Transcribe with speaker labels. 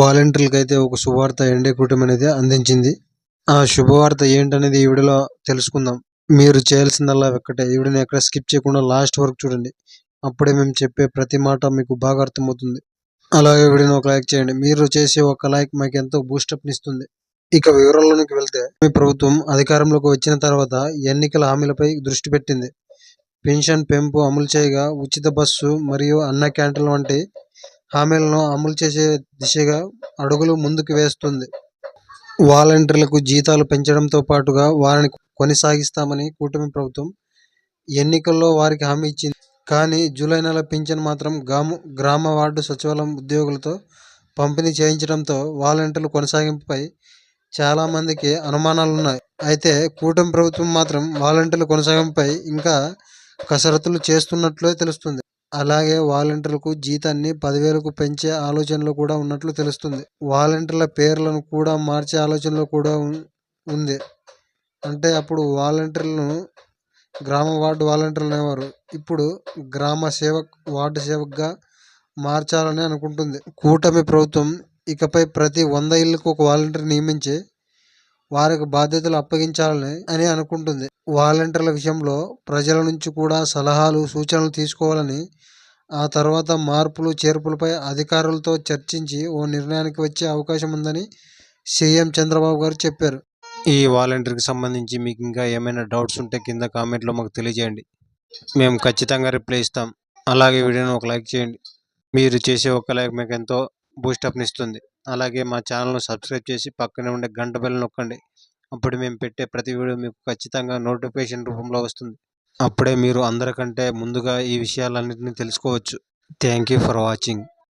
Speaker 1: వాలంటీర్లకు అయితే ఒక శుభవార్త ఎన్డీ కూటమి అనేది అందించింది. ఆ శుభవార్త ఏంటనేది ఈ వీడియోలో తెలుసుకుందాం. మీరు చేయాల్సిందల్లా ఒక్కటే. ఈ వీడియోని ఎక్కడ స్కిప్ చేయకుండా లాస్ట్ వరకు చూడండి. అప్పుడే మేము చెప్పే ప్రతి మాట మీకు బాగా అర్థమవుతుంది. అలాగే వీడియోని ఒక లైక్ చేయండి. మీరు చేసే ఒక లైక్ మాకు ఎంతో బూస్టప్ ఇస్తుంది ఇక వివరాల్లోనికి వెళ్తే మీ ప్రభుత్వం అధికారంలోకి వచ్చిన తర్వాత ఎన్నికల హామీలపై దృష్టి పెట్టింది. పెన్షన్ పెంపు అమలు చేయగా ఉచిత బస్సు మరియు అన్న క్యాంటీన్ వంటి హామీలను అమలు చేసే దిశగా అడుగులు ముందుకు వేస్తుంది. వాలంటీర్లకు జీతాలు పెంచడంతో పాటుగా వారిని కొనసాగిస్తామని కూటమి ప్రభుత్వం ఎన్నికల్లో వారికి హామీ ఇచ్చింది. కానీ జూలై నెల పింఛన్ మాత్రం గ్రామ గ్రామ వార్డు సచివాలయం ఉద్యోగులతో పంపిణీ చేయించడంతో వాలంటీర్ల కొనసాగింపుపై చాలా మందికి అనుమానాలు ఉన్నాయి అయితే కూటమి ప్రభుత్వం మాత్రం వాలంటీర్ల కొనసాగింపుపై ఇంకా కసరత్తులు చేస్తున్నట్లే తెలుస్తుంది. అలాగే వాలంటీర్లకు జీతాన్ని పదివేలకు పెంచే ఆలోచనలో కూడా ఉన్నట్లు తెలుస్తుంది. వాలంటీర్ల పేర్లను కూడా మార్చే ఆలోచనలో కూడా ఉంది. అంటే అప్పుడు వాలంటీర్లను గ్రామ వార్డు వాలంటీర్లు అనేవారు. ఇప్పుడు గ్రామ సేవక్ వార్డు సేవక్గా మార్చాలని అనుకుంటుంది. కూటమి ప్రభుత్వం ఇకపై ప్రతి వంద ఇళ్ళకు ఒక వాలంటీర్ నియమించి వారికి బాధ్యతలు అప్పగించాలని అని అనుకుంటుంది. వాలంటీర్ల విషయంలో ప్రజల నుంచి కూడా సలహాలు సూచనలు తీసుకోవాలని ఆ తర్వాత మార్పులు చేర్పులపై అధికారులతో చర్చించి ఓ నిర్ణయానికి వచ్చే అవకాశం ఉందని సీఎం చంద్రబాబు గారు చెప్పారు. ఈ వాలంటీర్కి సంబంధించి మీకు ఇంకా ఏమైనా డౌట్స్ ఉంటే కింద కామెంట్లో మాకు తెలియజేయండి. మేము ఖచ్చితంగా రిప్లై ఇస్తాం. అలాగే వీడియోని ఒక లైక్ చేయండి. మీరు చేసే ఒక లైక్ మీకు ఎంతో బూస్టప్ని ఇస్తుంది. అలాగే మా ఛానల్ను సబ్స్క్రైబ్ చేసి పక్కనే ఉండే గంట బెల్ నొక్కండి. అప్పుడు మేము పెట్టే ప్రతి వీడియో మీకు ఖచ్చితంగా నోటిఫికేషన్ రూపంలో వస్తుంది. అప్పుడే మీరు అందరికంటే ముందుగా ఈ విషయాలన్నింటినీ తెలుసుకోవచ్చు. Thank you for watching